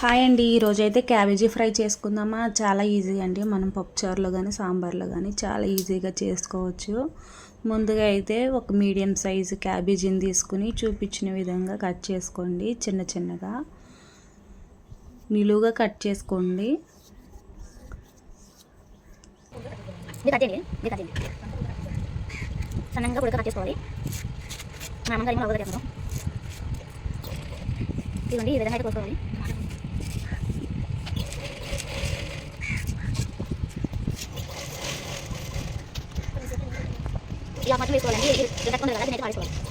Hi అండి. ఈరోజు అయితే క్యాబేజీ ఫ్రై చేసుకుందామా? చాలా ఈజీ అండి. మనం పప్పుచారులో కానీ సాంబార్లో కానీ చాలా ఈజీగా చేసుకోవచ్చు. ముందుగా అయితే ఒక మీడియం సైజు క్యాబేజీని తీసుకుని చూపించిన విధంగా కట్ చేసుకోండి చిన్న చిన్నగా. నిలువుగా కట్ చేసుకోండి. సన్నంగా కట్ చేసుకోవాలి. ఇదిగోండి ఈ విధంగా అయితే కోసుకోవాలి. ఇలా మొత్తం వేసుకోవాలండి ఇది ఇది కట్టుకుంటారు కదా దీన్ని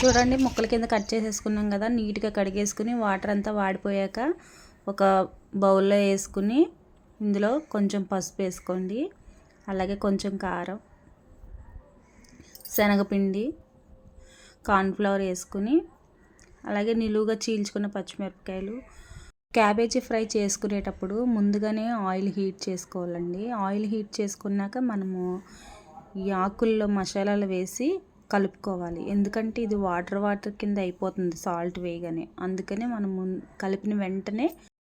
చూడండి ముక్కల కింద కట్ చేసేసుకున్నాం కదా నీట్గా కడిగేసుకుని వాటర్ అంతా వాడిపోయాక ఒక బౌల్లో వేసుకుని ఇందులో కొంచెం పసుపు వేసుకోండి. అలాగే కొంచెం కారం శనగపిండి కార్న్ఫ్లవర్ వేసుకుని అలాగే నిలువుగా చీల్చుకున్న పచ్చిమిరపకాయలు. క్యాబేజీ ఫ్రై చేసుకునేటప్పుడు ముందుగానే ఆయిల్ హీట్ చేసుకోవాలండి. ఆయిల్ హీట్ చేసుకున్నాక మనము ఈ ఆకుల్లో మసాలాలు వేసి కలుపుకోవాలి. ఎందుకంటే ఇది వాటర్ వాటర్ కింద అయిపోతుంది సాల్ట్ వేయగానే. అందుకనే మనం కలిపిన వెంటనే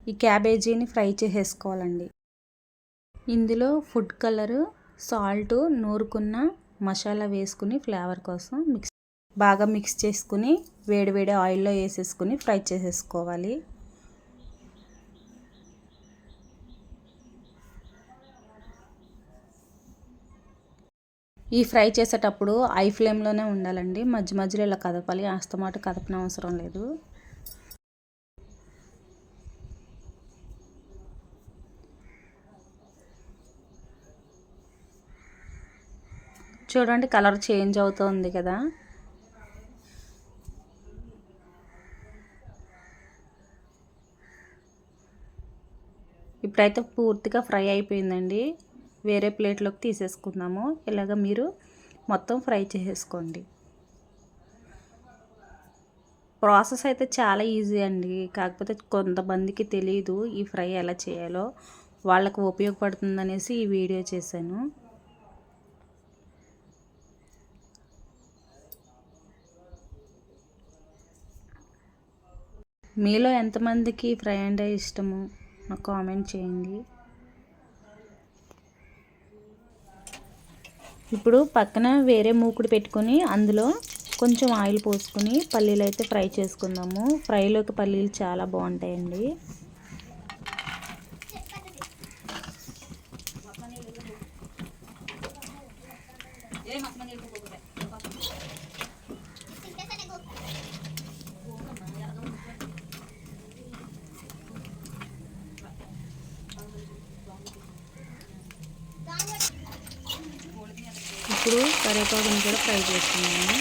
ఈ క్యాబేజీని ఫ్రై చేసేసుకోవాలండి. ఇందులో ఫుడ్ కలరు సాల్ట్ నూరుకున్న మసాలా వేసుకుని ఫ్లేవర్ కోసం మిక్స్ బాగా మిక్స్ చేసుకుని వేడివేడి ఆయిల్లో వేసేసుకుని ఫ్రై చేసేసుకోవాలి. ఈ ఫ్రై చేసేటప్పుడు ఐ ఫ్లేమ్లోనే ఉండాలండి. మధ్య మధ్యలో ఇలా కదపాలి. ఆస్తమాట కదపన అవసరం లేదు. చూడండి కలర్ చేంజ్ అవుతుంది కదా. ఇప్పుడైతే పూర్తిగా ఫ్రై అయిపోయిందండి. వేరే ప్లేట్లోకి తీసేసుకుందాము. ఇలాగ మీరు మొత్తం ఫ్రై చేసేసుకోండి ప్రాసెస్ అయితే చాలా ఈజీ అండి. కాకపోతే కొంతమందికి తెలియదు ఈ ఫ్రై ఎలా చేయాలో. వాళ్ళకు ఉపయోగపడుతుందనేసి ఈ వీడియో చేశాను. మీలో ఎంతమందికి ఫ్రై అంటే ఇష్టము? నాకు కామెంట్ చేయండి. ఇప్పుడు పక్కన వేరే మూకుడు పెట్టుకొని అందులో కొంచెం ఆయిల్ పోసుకొని పల్లీలు అయితే ఫ్రై చేసుకుందాము. ఫ్రైలోకి పల్లీలు చాలా బాగుంటాయండి. ఇప్పుడు కరివేపాకుని కూడా ఫ్రై చేసుకున్నాము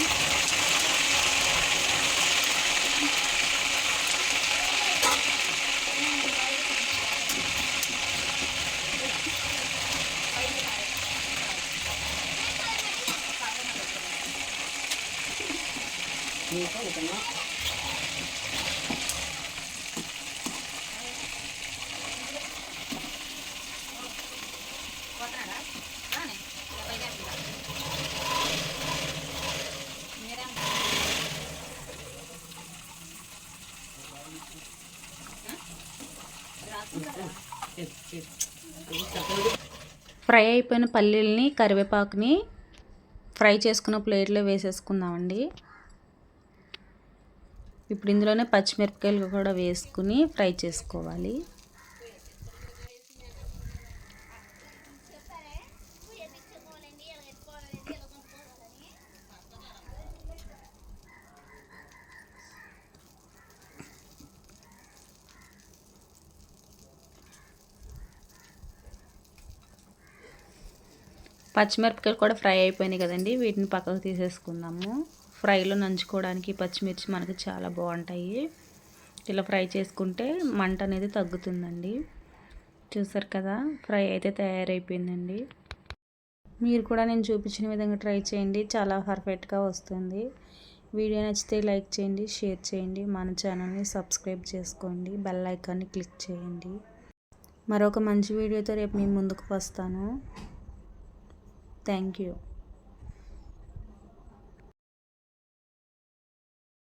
ఫ్రై అయిపోయిన పల్లీలని కరివేపాకుని ఫ్రై చేసుకున్న ప్లేట్లో వేసేసుకుందామండి. ఇప్పుడు ఇందులోనే పచ్చిమిరపకాయలు కూడా వేసుకుని ఫ్రై చేసుకోవాలి. పచ్చిమిరపకాయలు కూడా ఫ్రై అయిపోయినాయి కదండి. వీటిని పక్కకు తీసేసుకుందాము. ఫ్రైలో నంచుకోవడానికి పచ్చిమిర్చి మనకి చాలా బాగుంటాయి. ఇలా ఫ్రై చేసుకుంటే మంట అనేది తగ్గుతుందండి. చూసారు కదా ఫ్రై అయితే తయారైపోయిందండి. మీరు కూడా నేను చూపించిన విధంగా ట్రై చేయండి. చాలా పర్ఫెక్ట్గా వస్తుంది. వీడియో నచ్చితే లైక్ చేయండి షేర్ చేయండి. మన ఛానల్ని సబ్స్క్రైబ్ చేసుకోండి. బెల్ ఐకాన్ని క్లిక్ చేయండి. మరొక మంచి వీడియోతో రేపు మీ ముందుకు వస్తాను. Thank you.